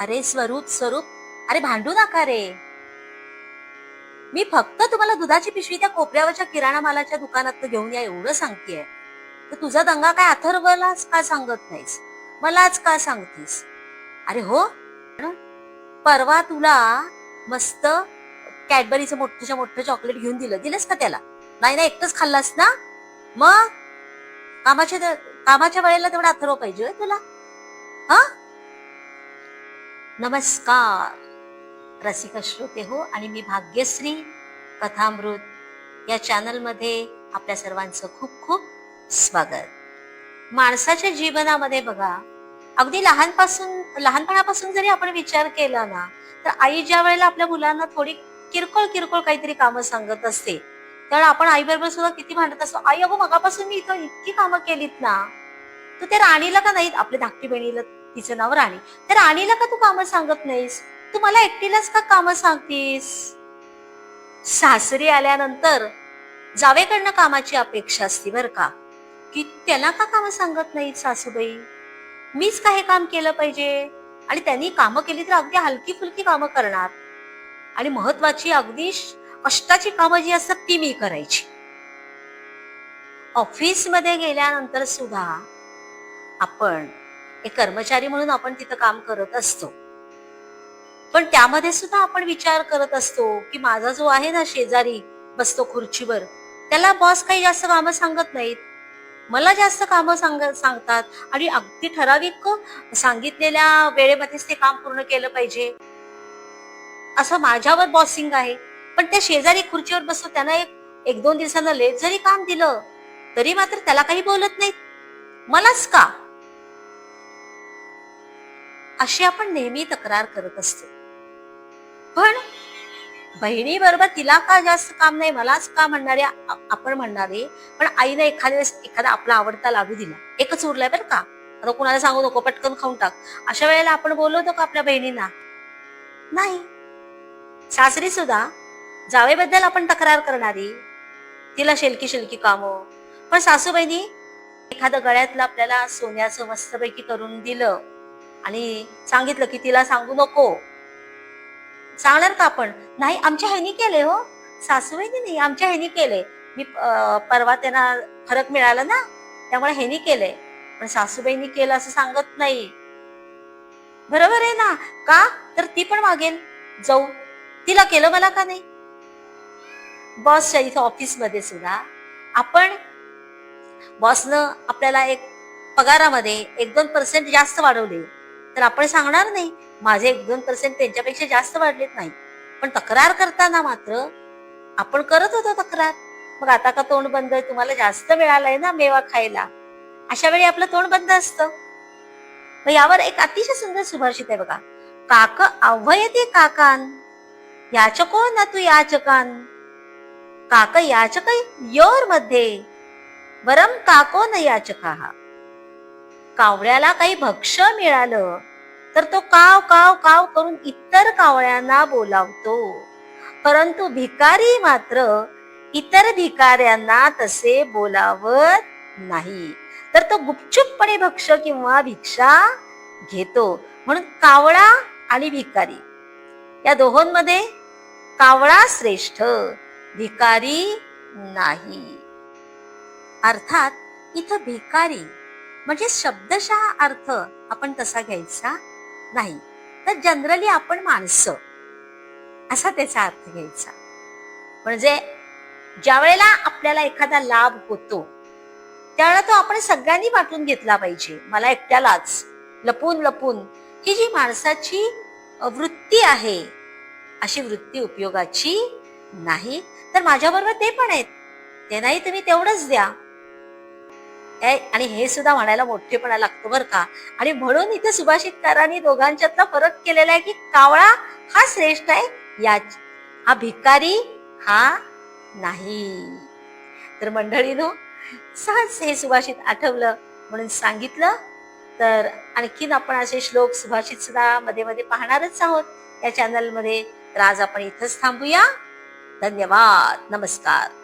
अरे स्वरूप स्वरूप. अरे भांडू नका रे. मी फक्त तुम्हाला दुधाची पिशवी त्या कोपऱ्यावरच्या किराणा मालाच्या दुकानात घेऊन या एवढं सांगतेय. तर तुझा दंगा काय अथर्वलाच का सांगत नाहीस? मलाच का सांगतीस? अरे हो. परवा तुला मस्त कॅडबरीचं मोठ्याच्या मोठं चॉकलेट घेऊन दिलं. दिलंस का त्याला? नाही ना एकटंच खाल्लास ना? मग? कामाच्या कामाच्या वेळेला तेवढा अथर्व पाहिजे तुला? हा? नमस्कार. रसिक श्रोते हो आणि मी भाग्यश्री कथामृत या चॅनलमध्ये आपल्या सर्वांचं खूप खूप स्वागत. माणसाच्या जीवनामध्ये बघा अगदी लहानपासून लहानपणापासून जरी आपण विचार केला ना तर आई ज्या वेळेला आपल्या मुलांना थोडी किरकोळ किरकोळ काहीतरी कामं सांगत असते त्यावेळेला आपण आईबरोबर सुद्धा किती भांडत असतो आई अगो मगापासून मी इथं इतकी कामं केलीत ना. तू त्या राणीला का नाहीत आपल्या धाकटी बहिणीला तिचं नाव राणी. तर राणीला का तू कामं सांगत नाहीस? तू मला एकटीलाच का कामं सांगतीस? सासरी आल्यानंतर जावेकडनं कामाची अपेक्षा असते बर का. की त्याला का कामं सांगत नाहीत सासूबाई? मीच का हे काम केलं पाहिजे? आणि त्यांनी कामं केली तर अगदी हलकी फुलकी कामं करणार. आणि महत्वाची अगदी अष्टाची कष्टाची कामं जी असतात ती मी करायची. ऑफिसमध्ये गेल्यानंतर सुद्धा आपण एक कर्मचारी म्हणून आपण तिथं काम करत असतो. पण त्यामध्ये सुद्धा आपण विचार करत असतो की माझा जो आहे ना शेजारी बसतो खुर्चीवर त्याला बॉस काही जास्त कामं सांगत नाहीत. मला जास्त कामं सांग सांगतात आणि अगदी ठराविक सांगितलेल्या वेळेमध्येच ते काम पूर्ण केलं पाहिजे. असं माझ्यावर बॉसिंग आहे. पण त्या शेजारी खुर्चीवर बसतो त्यांना एक एक दोन दिवसांना लेट जरी काम दिलं तरी मात्र त्याला काही बोलत नाहीत. मलाच का? अशी आपण नेहमी तक्रार करत असतो. पण बहिणी बरोबर तिला का जास्त काम नाही मलाच का म्हणणारे आपण म्हणणारे पण आईने एखाद्या वेळेस एखादा आपला आवडता लाडू दिला. एकच उरलाय बरं का? आता कुणाला सांगू नको पटकन खाऊन टाक. अशा वेळेला आपण बोलवतो का आपल्या बहिणींना? नाही. सासरी सुद्धा जावेबद्दल आपण तक्रार करणारी. तिला शेलकी शेलकी कामं. पण सासूबाईनी एखादं गळ्यातलं आपल्याला सोन्याचं मस्तपैकी करून दिलं. आणि सांगितलं की तिला सांगू नको. सांगणार का आपण? नाही आमच्या ह्यानी केले हो. सासूबाईनी नाही आमच्या ह्यानी केले मी परवा त्यांना फरक मिळाला ना त्यामुळे ह्यानी केले पण सासूबाईंनी केलं असं सांगत नाही. बरोबर आहे ना? का? तर ती पण मागेल जाऊ. तिला केलं मला का नाही? बॉसच्या इथं ऑफिसमध्ये सुद्धा आपण बॉसनं आपल्याला एक पगारामध्ये एक दोन पर्सेंट जास्त वाढवले. तर आपण सांगणार नाही. माझे एक दोन पर्सेंट त्यांच्यापेक्षा जास्त वाढलेत नाही. पण तक्रार करताना मात्र आपण करत होतो तक्रार. मग आता का तोंड बंद आहे? तुम्हाला जास्त मिळालंय ना मेवा खायला. अशा वेळी आपलं तोंड बंद असतं. मग यावर एक अतिशय सुंदर सुभाषित आहे बघा. काक अव्हयते काकान. याचको ना तू याचकान. काक याचक योरमध्ये वरम काको न याचका. कावळ्याला काही भक्ष्य मिळालं तर तो काव काव काव करून इतर कावळ्यांना बोलावतो. परंतु भिकारी मात्र इतर भिकाऱ्यांना तसे बोलावत नाही. तर तो गुपचूपपणे भक्ष किंवा भिक्षा घेतो. म्हणून कावळा आणि भिकारी या दोहोंमध्ये कावळा श्रेष्ठ भिकारी नाही. अर्थात इथं भिकारी म्हणजे शब्दशः अर्थ आपण तसा घ्यायचा? नाही. तर जनरली आपण माणसं. असा त्याचा अर्थ घ्यायचा. म्हणजे ज्या वेळेला आपल्याला एखादा लाभ होतो त्यावेळेला तो आपण सगळ्यांनी वाटून घेतला पाहिजे. मला एकट्यालाच. लपून लपून. ही जी माणसाची वृत्ती आहे अशी वृत्ती उपयोगाची नाही. तर माझ्याबरोबर ते पण आहेत. ते नाही तुम्ही तेवढंच द्या. आणि हे सुद्धा म्हणायला मोठेपणा लागतो बरं का. आणि म्हणून इथे सुभाषितकारांनी दोघांच्यातला फरक केलेला आहे की कावळा हा श्रेष्ठ आहे या हा भिकारी हा नाही. तर मंडळीनो सहज हे सुभाषित आठवलं म्हणून सांगितलं. तर आणखीन आपण असे श्लोक सुभाषित सुद्धा मध्ये मध्ये पाहणारच आहोत. या चॅनलमध्ये तर आज आपण इथंच थांबूया. धन्यवाद. नमस्कार.